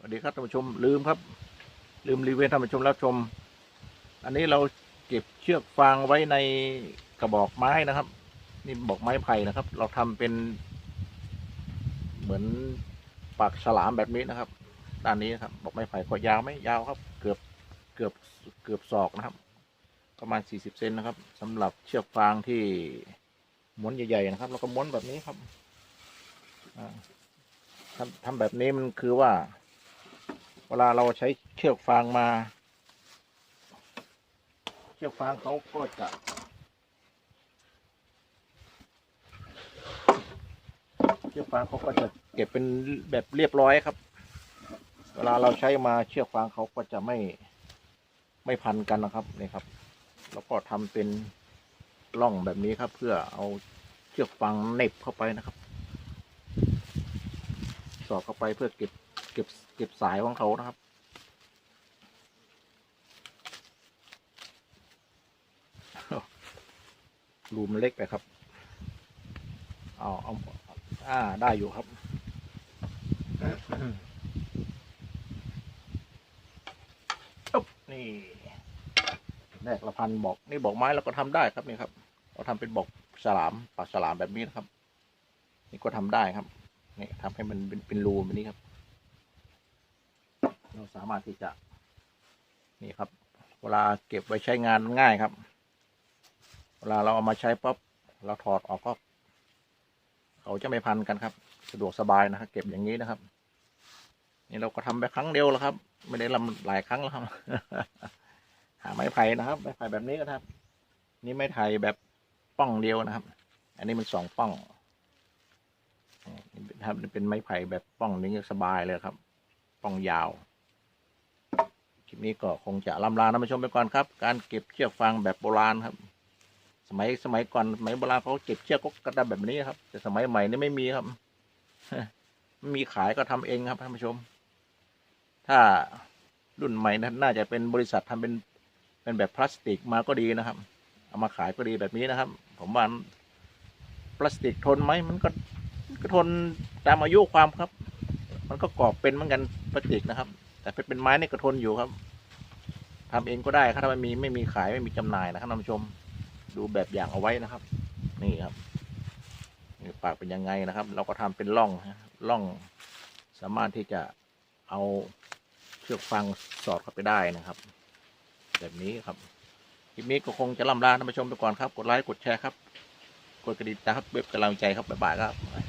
สวัสดีครับท่านผู้ชมลืมครับ ลืมรีเวนท่านผู้ชมรับชม อันนี้เราเก็บเชือกฟางไว้ในกระบอกไม้นะครับ นี่บอกไม้ไผ่นะครับ เราทำเป็น เหมือนปากฉลามแบบนี้นะครับด้านนี้นะครับ บอกไม้ไผ่ก็ยาวไหมยาวครับ เกือบเกือบเกือบศอกนะครับ ประมาณสี่สิบเซนนะครับสำหรับเชือกฟางที่ม้วนใหญ่ๆนะครับ แล้วก็ม้วนแบบนี้ครับทำทำแบบนี้มันคือว่า เวลาเราใช้เชือกฟางมา เชือกฟางเขาก็จะเชือกฟางเขาก็จะเก็บเป็นแบบเรียบร้อยครับ เวลาเราใช้มาเชือกฟางเขาก็จะไม่ไม่พันกันนะครับนี่ครับ แล้วก็ทำเป็นร่องแบบนี้ครับ เพื่อเอาเชือกฟางเน็บเข้าไปนะครับ สอดเข้าไปเพื่อเก็บ ก็บเก็บสายของเขานะครับ รูมันเล็กไปครับ เอาเอาอ่าได้อยู่ครับ นี่แรกละพันบอก นี่บอกไม้เราก็ทำได้ครับนี่ครับ เราทำเป็นบอกฉลามปากฉลามแบบนี้นะครับ นี่ก็ทำได้ครับนี่ทำให้มันเป็นเป็นรูแบบนี้ครับ เราสามารถที่จะนี่ครับ เวลาเก็บไว้ใช้งานง่ายครับ เวลาเราเอามาใช้ปั๊บเราถอดออกก็ เขาจะไม่พันกันครับ สะดวกสบายนะครับเก็บอย่างนี้นะครับ นี่เราก็ทำไปครั้งเดียวแล้วครับ ไม่ได้ลำหลายครั้งแล้วครับ หาไม้ไผ่นะครับไม้ไผ่แบบนี้นะครับ นี่ไม้ไผ่แบบป้องเดียวนะครับ อันนี้มันสองป้องนี่ครับเป็นไม้ไผ่แบบป้องนี้สบายเลยครับ ป้องยาว นี้ก็คงจะลำลาท่านผู้ชมไปก่อนครับ การเก็บเชือกฟางแบบโบราณครับ สมัยสมัยก่อนสมัยโบราณเขาเก็บเชือกก็กระดาแบบนี้ครับ แต่สมัยใหม่นี่ไม่มีครับไม่มีขายก็ทำเองครับท่านผู้ชม ถ้ารุ่นใหม่นั้นน่าจะเป็นบริษัททำเป็นเป็นแบบพลาสติกมาก็ดีนะครับ เอามาขายก็ดีแบบนี้นะครับ ผมว่าพลาสติกทนไหมมันก็ก็ทนตามอายุความครับ มันก็กรอบเป็นเหมือนกันพลาสติกนะครับ แต่เป็นเป็นไม้นี่ก็ทนอยู่ครับ ทำเองก็ได้ครับถ้าไม่มีไม่มีขายไม่มีจำหน่ายนะครับท่านผู้ชมดูแบบอย่างเอาไว้นะครับ นี่ครับนี่ปากเป็นยังไงนะครับ เราก็ทำเป็นร่องร่อง สามารถที่จะเอาเชือกฟางสอดเข้าไปได้นะครับ แบบนี้ครับคลิปนี้ก็คงจะล่ำลาท่านผู้ชมไปก่อนครับ กดไลค์กดแชร์ครับ กดกระดิ่งนะครับเว็บกำลังใจครับบ๊ายบายครับ